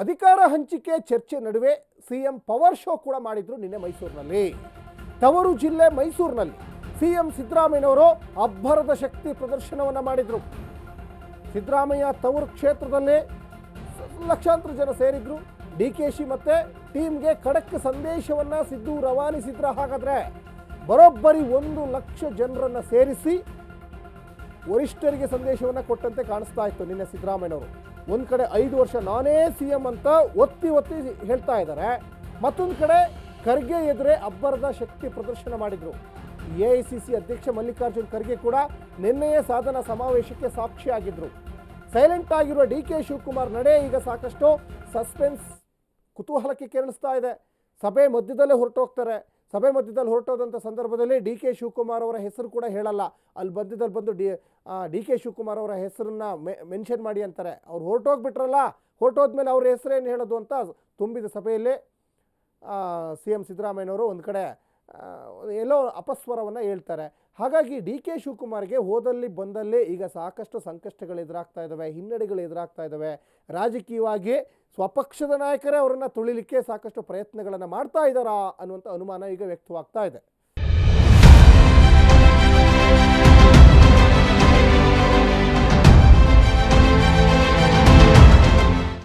ಅಧಿಕಾರ ಹಂಚಿಕೆ ಚರ್ಚೆ ನಡುವೆ ಸಿಎಂ ಪವರ್ ಶೋ ಕೂಡ ಮಾಡಿದ್ರು ನಿನ್ನೆ ಮೈಸೂರಿನಲ್ಲಿ. ತವರು ಜಿಲ್ಲೆ ಮೈಸೂರಿನಲ್ಲಿ ಸಿಎಂ ಸಿದ್ದರಾಮಯ್ಯನವರು ಅಬ್ಬರದ ಶಕ್ತಿ ಪ್ರದರ್ಶನವನ್ನು ಮಾಡಿದರು. ಸಿದ್ದರಾಮಯ್ಯ ತವರು ಕ್ಷೇತ್ರದಲ್ಲಿ ಲಕ್ಷಾಂತರ ಜನ ಸೇರಿದ್ರು. ಡಿ ಕೆ ಶಿ ಮತ್ತೆ ಟೀಮ್ಗೆ ಖಡಕ್ ಸಂದೇಶವನ್ನ ಸಿದ್ದು ರವಾನಿಸಿದ್ರ ಹಾಗಾದ್ರೆ ಬರೋಬ್ಬರಿ ಒಂದು ಲಕ್ಷ ಜನರನ್ನು ಸೇರಿಸಿ ವರಿಷ್ಠರಿಗೆ ಸಂದೇಶವನ್ನ ಕೊಟ್ಟಂತೆ ಕಾಣಿಸ್ತಾ ಇತ್ತು ನಿನ್ನೆ ಸಿದ್ದರಾಮಯ್ಯನವರು. ಒಂದ್ ಕಡೆ ಐದು ವರ್ಷ ನಾನೇ ಸಿ ಎಂ ಅಂತ ಒತ್ತಿ ಒತ್ತಿ ಹೇಳ್ತಾ ಇದ್ದಾರೆ. ಮತ್ತೊಂದು ಕಡೆ ಖರ್ಗೆ ಎದುರೇ ಅಬ್ಬರದ ಶಕ್ತಿ ಪ್ರದರ್ಶನ ಮಾಡಿದರು. ಎ ಐ ಸಿ ಸಿ ಅಧ್ಯಕ್ಷ ಮಲ್ಲಿಕಾರ್ಜುನ್ ಖರ್ಗೆ ಕೂಡ ನಿನ್ನೆಯೇ ಸಾಧನ ಸಮಾವೇಶಕ್ಕೆ ಸಾಕ್ಷಿಯಾಗಿದ್ದರು ಸೈಲೆಂಟ್ ಆಗಿರುವ ಡಿ ಕೆ ಶಿವಕುಮಾರ್ ನಡೆ ಈಗ ಸಾಕಷ್ಟು ಸಸ್ಪೆನ್ಸ್ ಕುತೂಹಲಕ್ಕೆ ಕೆರಳಿಸ್ತಾ ಇದೆ. ಸಭೆ ಮಧ್ಯದಲ್ಲೇ ಹೊರಟೋಗ್ತಾರೆ. ಸಭೆ ಮಧ್ಯದಲ್ಲಿ ಹೊರಟೋದಂಥ ಸಂದರ್ಭದಲ್ಲಿ ಡಿ ಕೆ ಶಿವಕುಮಾರ್ ಅವರ ಹೆಸರು ಕೂಡ ಹೇಳಲ್ಲ. ಅಲ್ಲಿ ಮಧ್ಯದಲ್ಲಿ ಬಂದು ಡಿ ಡಿ ಕೆ ಶಿವಕುಮಾರ್ ಅವರ ಹೆಸರನ್ನ ಮೆನ್ಷನ್ ಮಾಡಿ ಅಂತಾರೆ. ಅವ್ರು ಹೊರಟೋಗ್ಬಿಟ್ರಲ್ಲ, ಹೊರಟೋದ್ಮೇಲೆ ಅವ್ರ ಹೆಸರೇನು ಹೇಳೋದು ಅಂತ ತುಂಬಿದ ಸಭೆಯಲ್ಲಿ ಸಿ ಎಂ ಸಿದ್ದರಾಮಯ್ಯನವರು ಒಂದು ಕಡೆ ಎಲ್ಲೋ ಅಪಸ್ವರವನ್ನು ಹೇಳ್ತಾರೆ. ಹಾಗಾಗಿ ಡಿ ಕೆ ಶಿವಕುಮಾರ್ಗೆ ಹೋದಲ್ಲಿ ಬಂದಲ್ಲಿ ಈಗ ಸಾಕಷ್ಟು ಸಂಕಷ್ಟಗಳು ಎದುರಾಗ್ತಾ ಇದ್ದಾವೆ ಹಿನ್ನಡೆಗಳು ಎದುರಾಗ್ತಾ ಇದ್ದಾವೆ ರಾಜಕೀಯವಾಗಿ ಸ್ವಪಕ್ಷದ ನಾಯಕರೇ ಅವರನ್ನು ತುಳಿಲಿಕ್ಕೆ ಸಾಕಷ್ಟು ಪ್ರಯತ್ನಗಳನ್ನು ಮಾಡ್ತಾ ಇದ್ದಾರಾ ಅನ್ನುವಂಥ ಅನುಮಾನ ಈಗ ವ್ಯಕ್ತವಾಗ್ತಾ ಇದೆ.